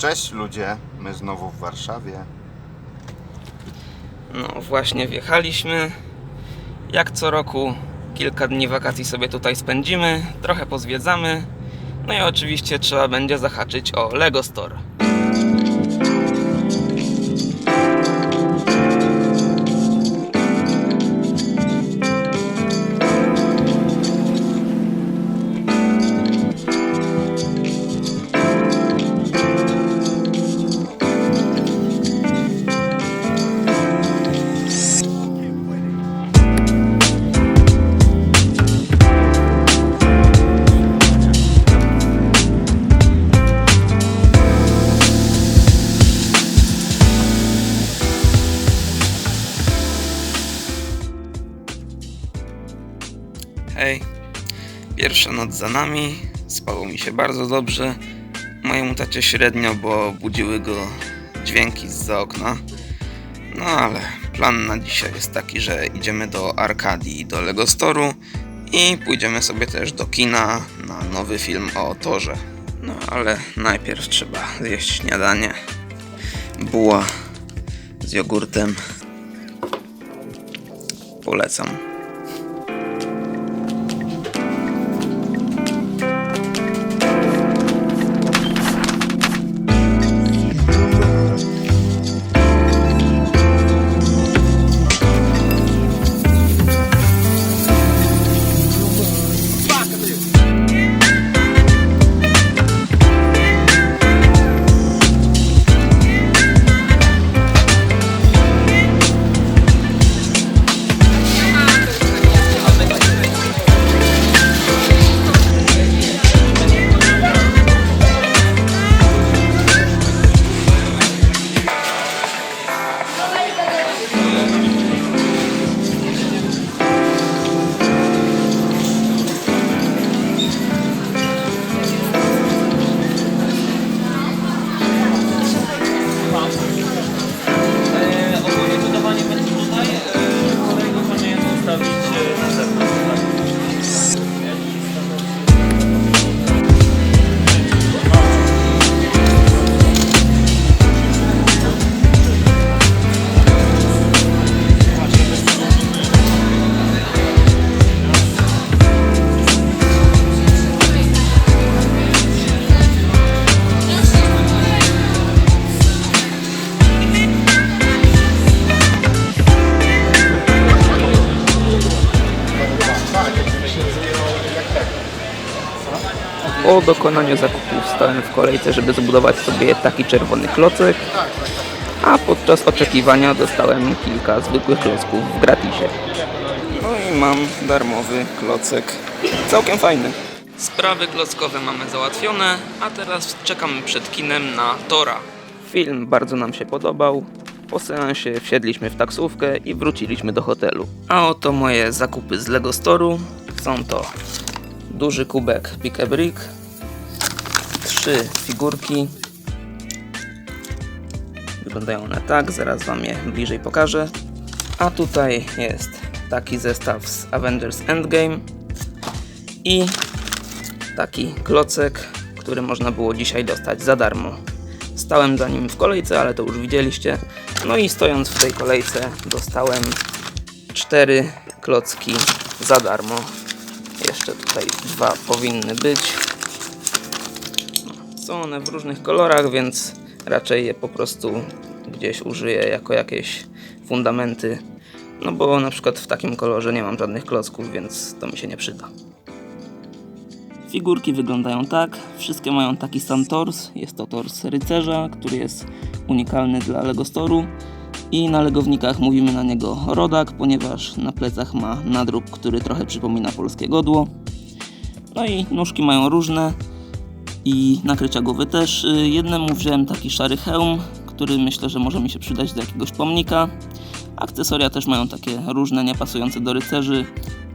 Cześć ludzie, my znowu w Warszawie. No właśnie wjechaliśmy. Jak co roku kilka dni wakacji sobie tutaj spędzimy, trochę pozwiedzamy. No i oczywiście trzeba będzie zahaczyć o Lego Store. Pierwsza noc za nami, spało mi się bardzo dobrze. Mojemu tacie średnio, bo budziły go dźwięki zza okna. No ale plan na dzisiaj jest taki, że idziemy do Arkadii, do Lego Storu i pójdziemy sobie też do kina na nowy film o Torze. No ale najpierw trzeba zjeść śniadanie. Buła z jogurtem. Polecam. Po dokonaniu zakupów stałem w kolejce, żeby zbudować sobie taki czerwony klocek, a podczas oczekiwania dostałem kilka zwykłych klocków w gratisie. No i mam darmowy klocek. Całkiem fajny. Sprawy klockowe mamy załatwione, a teraz czekamy przed kinem na Tora. Film bardzo nam się podobał. Po seansie wsiedliśmy w taksówkę i wróciliśmy do hotelu. A oto moje zakupy z Lego Storu. Są to duży kubek Pick a Brick, trzy figurki. Wyglądają one tak, zaraz Wam je bliżej pokażę. A tutaj jest taki zestaw z Avengers Endgame i taki klocek, który można było dzisiaj dostać za darmo. Stałem za nim w kolejce, ale to już widzieliście. No i stojąc w tej kolejce dostałem cztery klocki za darmo. Jeszcze tutaj dwa powinny być. Są one w różnych kolorach, więc raczej je po prostu gdzieś użyję jako jakieś fundamenty. No bo na przykład w takim kolorze nie mam żadnych klocków, więc to mi się nie przyda. Figurki wyglądają tak. Wszystkie mają taki sam tors. Jest to tors rycerza, który jest unikalny dla Lego Storu. I na legownikach mówimy na niego rodak, ponieważ na plecach ma nadruk, który trochę przypomina polskie godło. No i nóżki mają różne i nakrycia głowy też. Y, Jednemu wziąłem taki szary hełm, który myślę, że może mi się przydać do jakiegoś pomnika. Akcesoria też mają takie różne, niepasujące do rycerzy.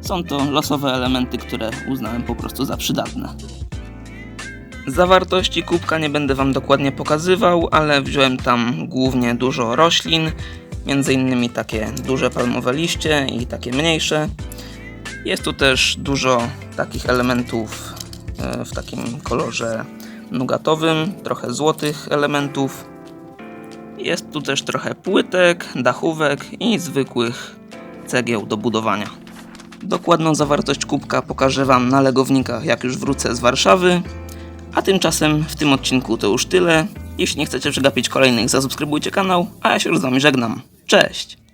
Są to losowe elementy, które uznałem po prostu za przydatne. Zawartości kubka nie będę Wam dokładnie pokazywał, ale wziąłem tam głównie dużo roślin, między innymi takie duże palmowe liście i takie mniejsze. Jest tu też dużo takich elementów w takim kolorze nugatowym, trochę złotych elementów. Jest tu też trochę płytek, dachówek i zwykłych cegieł do budowania. Dokładną zawartość kubka pokażę Wam na legownikach, jak już wrócę z Warszawy. A tymczasem w tym odcinku to już tyle. Jeśli nie chcecie przegapić kolejnych, zasubskrybujcie kanał, a ja się już z Wami żegnam. Cześć!